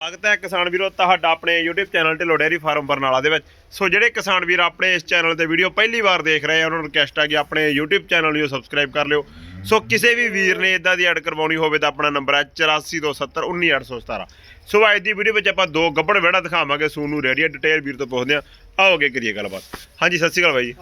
ਸਵਾਗਤ ਹੈ ਕਿਸਾਨ ਵੀਰੋ ਤੁਹਾਡਾ ਆਪਣੇ YouTube channel Dhillon dairy farm Barnala ਦੇ ਵਿੱਚ। ਸੋ ਜਿਹੜੇ ਕਿਸਾਨ ਵੀਰ ਆਪਣੇ ਇਸ ਚੈਨਲ ਤੇ ਵੀਡੀਓ ਪਹਿਲੀ ਵਾਰ ਦੇਖ ਰਹੇ ਆ ਉਹਨਾਂ ਨੂੰ ਰਿਕਵੈਸਟ ਹੈ ਕਿ ਆਪਣੇ YouTube ਚੈਨਲ ਨੂੰ ਸਬਸਕ੍ਰਾਈਬ ਕਰ ਲਿਓ। ਸੋ ਕਿਸੇ ਵੀ ਵੀਰ ਨੇ ਇਦਾਂ ਦੀ ਐਡ ਕਰਵਾਉਣੀ ਹੋਵੇ ਤਾਂ ਆਪਣਾ ਨੰਬਰ ਹੈ 8427191817 ਸੋ ਅੱਜ ਦੀ ਵੀਡੀਓ ਵਿੱਚ ਆਪਾਂ ਦੋ ਗੱਬੜ ਵਿਹੜਾ ਦਿਖਾਵਾਂਗੇ ਸੋਨੂੰ ਰੇਡੀਆ ਡਿਟੇਲ ਵੀਰ ਤੋਂ ਪੁੱਛਦੇ ਆ ਆਓਗੇ ਕਰੀਏ ਗੱਲਬਾਤ। ਹਾਂਜੀ ਸਤਿ ਸ਼੍ਰੀ ਅਕਾਲ ਬਾਈ ਜੀ।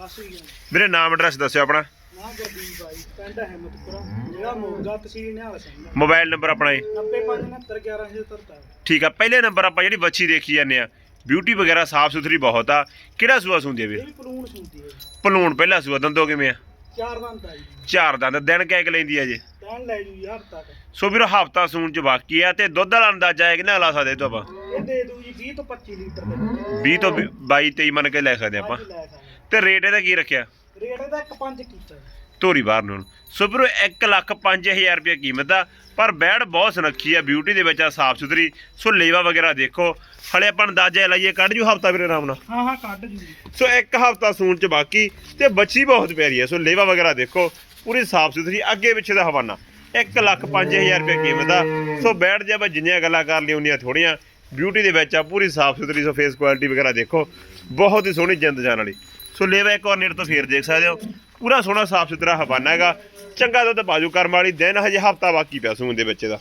ਵੀਰੇ ਨਾਮ ਐਡਰੈਸ ਦੱਸਿਓ ਆਪਣਾ। ਨਾ ਗੁਰਦੀਪ ਬਾਈ ਪਿੰਡ ਅਹਿਮਦਪੁਰਾ ਜਿਹੜਾ ਮੋਗਾ ਤਹਿਸੀਲ ਨਿਹਾਲ ਸਿੰਘ। ਦਾ ਮੋਬਾਈਲ ਨੰਬਰ ਆਪਣਾ ਜੀ। 95691177 ਠੀਕ ਆ ਪਹਿਲੇ ਨੰਬਰ ਆਪਾਂ ਜਿਹੜੀ ਬੱਚੀ ਦੇਖੀ ਜਾਂਦੇ ਆ ਬਿਊਟੀ ਵਗੈਰਾ ਸਾਫ਼ ਸੁਥਰੀ ਬਹੁਤ ਆ ਕਿਹੜਾ ਸੂਆ ਸੁੰਦੀ ਆ ਇਹ ਵੀਰ ਵੀ ਪਲੂਣ ਸੁਣਦੀ ਹੈ ਜੀ। ਪਲੂਣ ਪਹਿਲਾ ਸੂਆ ਦੰਦੋ ਕਿਵੇਂ ਆ? ਚਾਰ ਦੰਦ ਆ ਜੀ। ਚਾਰ ਦੰਦ ਦਿਨ ਕਹਿ ਕੇ ਲੈਂਦੀ ਆ ਜੇ। ਟਾਈਮ ਲੈ ਜੂ ਯਾਰ ਤੱਕ। ਸੋ ਵੀਰ ਹਫਤਾ ਸੂਣ ਚ ਬਾਕੀ ਆ ਤੇ ਦੁੱਧ ਵਾਲਾ ਅੰਦਾਜ਼ਾ ਹੈ ਕਿ ਨਾ ਲਾ ਸਕਦੇ ਇਹ ਤੋਂ ਆਪਾਂ? ਇਹ ਦੇ ਦੂ ਜੀ 20 ਤੋਂ 25 ਲੀਟਰ ਦੇ ਦੁੱਧ। 20 ਤੋਂ 22 23 ਮੰਨ ਕੇ ਲੈ ਸਕਦੇ ਆਪਾਂ। ਅੱਜ ਲੈ ਸਕਦੇ ਤੇ ਰੇਟ ਇਹਦਾ ਕੀ ਰੱਖਿਆ? ਰੇਟ ਇਹਦਾ 1.5 ਕੀਤਾ ਜੀ। ਧੋਰੀ ਬਾਹਰ ਨੂੰ। ਸੋ ਵੀਰੋ 1 ਲੱਖ 5000 ਰੁਪਏ ਕੀਮਤ ਆ ਪਰ ਬੈੜ ਬਹੁਤ ਸੁਨੱਖੀ ਆ ਬਿਊਟੀ ਦੇ ਵਿੱਚ ਆ ਸਾਫ਼ ਸੁਥਰੀ। ਸੋ ਲੇਵਾ ਵਗੈਰਾ ਦੇਖੋ। ਹਲੇ ਆਪਾਂ ਅੰਦਾਜ਼ਾ ਲਾਈਏ ਕੱਢ ਜੂ ਹਫਤਾ ਵੀਰੇ ਆਰਾਮ ਨਾਲ। ਹਾਂ ਹਾਂ ਕੱਢ ਜੂ ਜੀ। ਸੋ ਇੱਕ ਹਫਤਾ ਸੂਣ ਚ ਬਾਕੀ ਤੇ ਬੱਚੀ ਬਹੁਤ ਪਿਆਰੀ ਹੈ ਸੋ ਲੇਵਾ ਵਗੈਰਾ ਦੇਖੋ ਪੂਰੀ ਸਾਫ਼ ਸੁਥਰੀ ਅੱਗੇ ਪਿੱਛੇ ਦਾ ਹਵਾਨਾ। 1 ਲੱਖ 5000 ਰੁਪਏ ਕੀਮਤ ਆ। ਸੋ ਬੈਠ ਜੇ ਆਪਾਂ ਜਿੰਨੀਆਂ ਗੱਲਾਂ ਕਰ ਲਈ ਉਨੀਆਂ ਥੋੜੀਆਂ। ਬਿਊਟੀ ਦੇ ਵਿੱਚ ਆ ਪੂਰੀ ਸਾਫ਼ ਸੁਥਰੀ ਸੋ ਫੇਸ ਕੁਆਲਿਟੀ ਵਗੈਰਾ ਦੇਖੋ। ਬਹੁਤ ਹੀ ਸੋਹਣੀ ਜਿੰਦ ਜਾਨ ਵਾਲੀ। ਸੋ ਲੇਵਾ ਇੱਕ ਵਾਰ ਨੇੜੇ ਤੋਂ ਫੇਰ ਦੇਖ ਸਕਦੇ ਹੋ। ਪੂਰਾ ਸੋਹਣਾ ਸਾਫ਼ ਸੁਥਰਾ ਹਵਾਨਾ ਹੈਗਾ। ਚੰਗਾ ਦੁੱਧ ਬਾਜੂ ਕਰਮ ਵਾਲੀ ਦਿਨ ਹਜੇ ਹਫਤਾ ਬਾਕੀ ਪਿਆ ਸੂਣ ਦੇ ਬੱਚੇ ਦਾ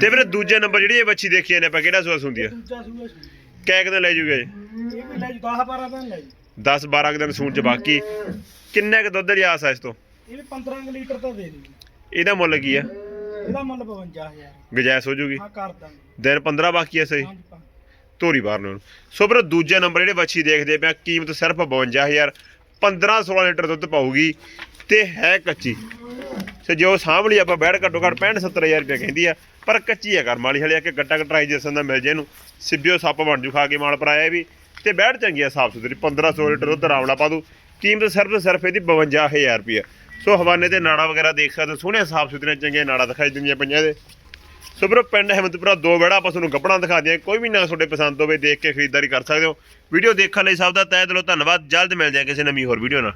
ਤੇ ਵੀਰੇ ਦੂਜੇ ਨੰਬਰ ਜਿਹੜੀ ਇਹ ਬੱਚੀ ਦੇਖੀ ਨੇ ਆਪਾਂ ਕਿਹੜਾ ਸੂਆ ਸੁੰਦੀ ਆ? ਦੂਜਾ ਸੂਆ ਸੁਣਦੀ ਕੈ ਕਿਤੇ ਲੈ ਜੂਗੇ ਇਹ? ਵੀ ਲੈ ਜੂ 10 12 ਦਿਨ ਲੈ ਜੂ। 10 12 ਦਿਨ ਸੂਣ ਚ ਬਾਕੀ। ਕਿੰਨੇ ਕ ਦੁੱਧ ਦੀ ਆਸ ਆ ਇਸ ਤੋਂ? ਇਹ ਵੀ 15 ਕੁ ਲੀਟਰ ਤਾਂ ਦੇ ਦੂ ਇਹਦਾ ਮੁੱਲ ਕੀ ਆ? ਇਹਦਾ ਮੁੱਲ 52000 ਗੁਜਾਇਸ਼ ਹੋ ਜੂਗੀ। ਹਾਂ ਕਰ ਦਾਂਗੇ। ਦਿਨ 15 ਬਾਕੀ ਐ ਸਹੀ। ਧੋਰੀ ਬਾਹਰ ਨੂੰ। ਸੋ ਵੀਰੋ ਦੂਜੇ ਨੰਬਰ ਜਿਹੜੇ ਬੱਚੀ ਦੇਖਦੇ ਪਿਆ ਕੀਮਤ ਸਿਰਫ 52000 15 16 ਲੀਟਰ ਦੁੱਧ ਪਾਊਗੀ ਤੇ ਹੈ ਕੱਚੀ। ਤੇ ਜੋ ਸਾਂਭ ਲਈ, ਆਪਾਂ ਬੈਠ ਘੱਟੋ ਘੱਟ 65 70000 ਰੁਪਏ ਕਹਿੰਦੀ ਆ, ਪਰ ਕੱਚੀ ਆ ਕਰਮ ਵਾਲੀ ਹਲੇ, ਆ ਕਿ ਗੱਟਾ ਕਟਰਾਈ ਜੈਸਨ ਦਾ ਮਿਲ ਜੇ ਇਹਨੂੰ। ਸਿੱਬਿਓ ਸੱਪ ਬਣ ਜੂ, ਖਾ ਕੇ ਮਾਲ ਪਰਾਇਆ ਵੀ। ਤੇ ਬੈਠ ਚੰਗੀ ਆ, ਸਾਫ਼ ਸੁਥਰੀ 1500 ਲੀਟਰ ਦੁੱਧ ਆਰਾਮਲਾ ਪਾ ਦੂ। ਕੀਮਤ ਸਿਰਫ ਸਿਰਫ ਇਹਦੀ 52000 ਰੁਪਏ ਸੋ ਹਵਾਨੇ ਤੇ ਨਾੜਾ ਵਗੈਰਾ ਦੇਖ ਸਕਦੇ ਹੋ ਸੋਹਣੇ ਸਾਫ਼ ਸੁਥਰੇ ਚੰਗੇ ਨਾੜਾ ਦਿਖਾਈ ਦਿੰਦੀਆਂ ਪਈਆਂ ਦੇ ਸੋ ਵੀਰੋ ਪਿੰਡ ਅਹਿਮਦਪੁਰਾ ਦੋ ਵੇੜਾ, ਆਪਾਂ ਤੁਹਾਨੂੰ ਗੱਪਣਾ ਦਿਖਾ ਦਿਆਂ ਕੋਈ ਵੀ ਨਾ ਤੁਹਾਡੇ ਪਸੰਦ ਹੋਵੇ, ਦੇਖ ਕੇ ਖਰੀਦਦਾਰੀ ਕਰ ਸਕਦੇ ਹੋ। ਵੀਡੀਓ ਦੇਖਣ ਲਈ ਸਭ ਦਾ ਤਹਿ ਦਿਲੋਂ ਧੰਨਵਾਦ। ਜਲਦ ਮਿਲਦੇ ਹਾਂ ਕਿਸੇ ਨਵੀਂ ਹੋਰ ਵੀਡੀਓ ਨਾਲ।